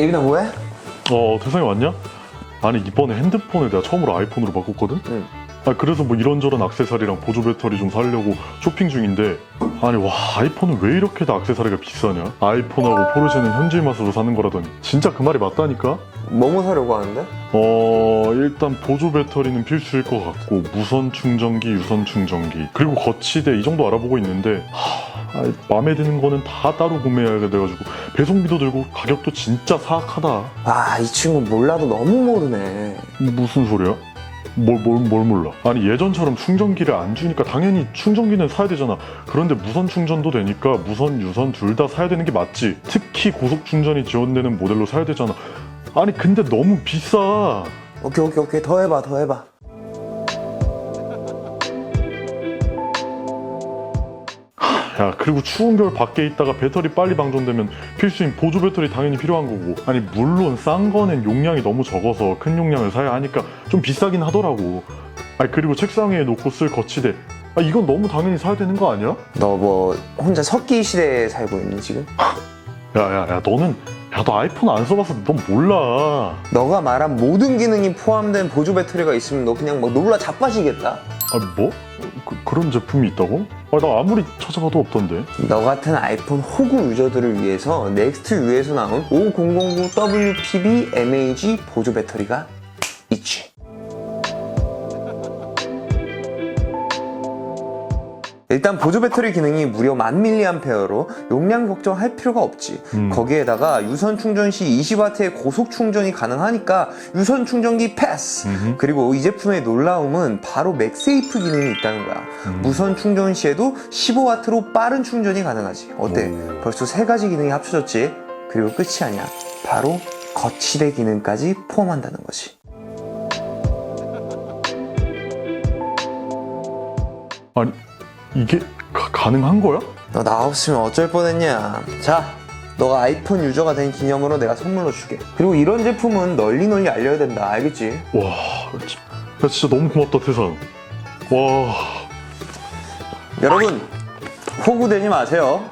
예빈아 뭐해? 어 세상에 왔냐? 아니 이번에 핸드폰을 내가 처음으로 아이폰으로 바꿨거든? 응. 아 그래서 뭐 이런저런 액세서리랑 보조 배터리 좀 사려고 쇼핑 중인데 아니 와 아이폰은 왜 이렇게 다 액세서리가 비싸냐? 아이폰하고 포르쉐는 현질 맛으로 사는 거라더니 진짜 그 말이 맞다니까? 뭐뭐 사려고 하는데? 어 일단 보조 배터리는 필수일 것 같고 무선 충전기, 유선 충전기 그리고 거치대 이 정도 알아보고 있는데 하, 아, 마음에 드는 거는 다 따로 구매해야 돼가지고 배송비도 들고 가격도 진짜 사악하다. 아 이 친구 몰라도 너무 모르네 무슨 소리야? 뭘, 뭘, 뭘 몰라? 아니 예전처럼 충전기를 안 주니까 당연히 충전기는 사야 되잖아. 그런데 무선 충전도 되니까 무선, 유선 둘 다 사야 되는 게 맞지. 특히 고속 충전이 지원되는 모델로 사야 되잖아. 아니 근데 너무 비싸. 오케이 오케이 오케이 더 해봐 더 해봐 야 그리고 추운 겨울 밖에 있다가 배터리 빨리 방전되면 필수인 보조 배터리 당연히 필요한 거고. 아니 물론 싼 거는 용량이 너무 적어서 큰 용량을 사야 하니까 좀 비싸긴 하더라고. 아니 그리고 책상 위에 놓고 쓸 거치대. 아 이건 너무 당연히 사야 되는 거 아니야? 너 뭐 혼자 석기 시대에 살고 있니 지금? 야야야 너는 야 너 아이폰 안 써봐서 넌 몰라. 너가 말한 모든 기능이 포함된 보조 배터리가 있으면 너 그냥 막 놀라 자빠지겠다 아니 뭐? 그, 런 제품이 있다고? 아 나 아무리 찾아봐도 없던데 너 같은 아이폰 호구 유저들을 위해서 넥스트 U에서 나온 5009 WPB MAG 보조 배터리가 일단 보조 배터리 기능이 무려 1000mAh로 용량 걱정할 필요가 없지. 음. 거기에다가 유선 충전 시 20W의 고속 충전이 가능하니까 유선 충전기 패스. 음흠. 그리고 이 제품의 놀라움은 바로 맥세이프 기능이 있다는 거야. 음. 무선 충전 시에도 15W로 빠른 충전이 가능하지. 어때? 오. 벌써 세 가지 기능이 합쳐졌지? 그리고 끝이 아니야. 바로 거치대 기능까지 포함한다는 거지. 아니 이게 가, 가능한 거야? 너 나 없으면 어쩔 뻔했냐. 자, 너가 아이폰 유저가 된 기념으로 내가 선물로 줄게. 그리고 이런 제품은 널리 널리 알려야 된다. 알겠지? 와 야 진짜 너무 고맙다 태산 와 여러분, 호구되지 마세요.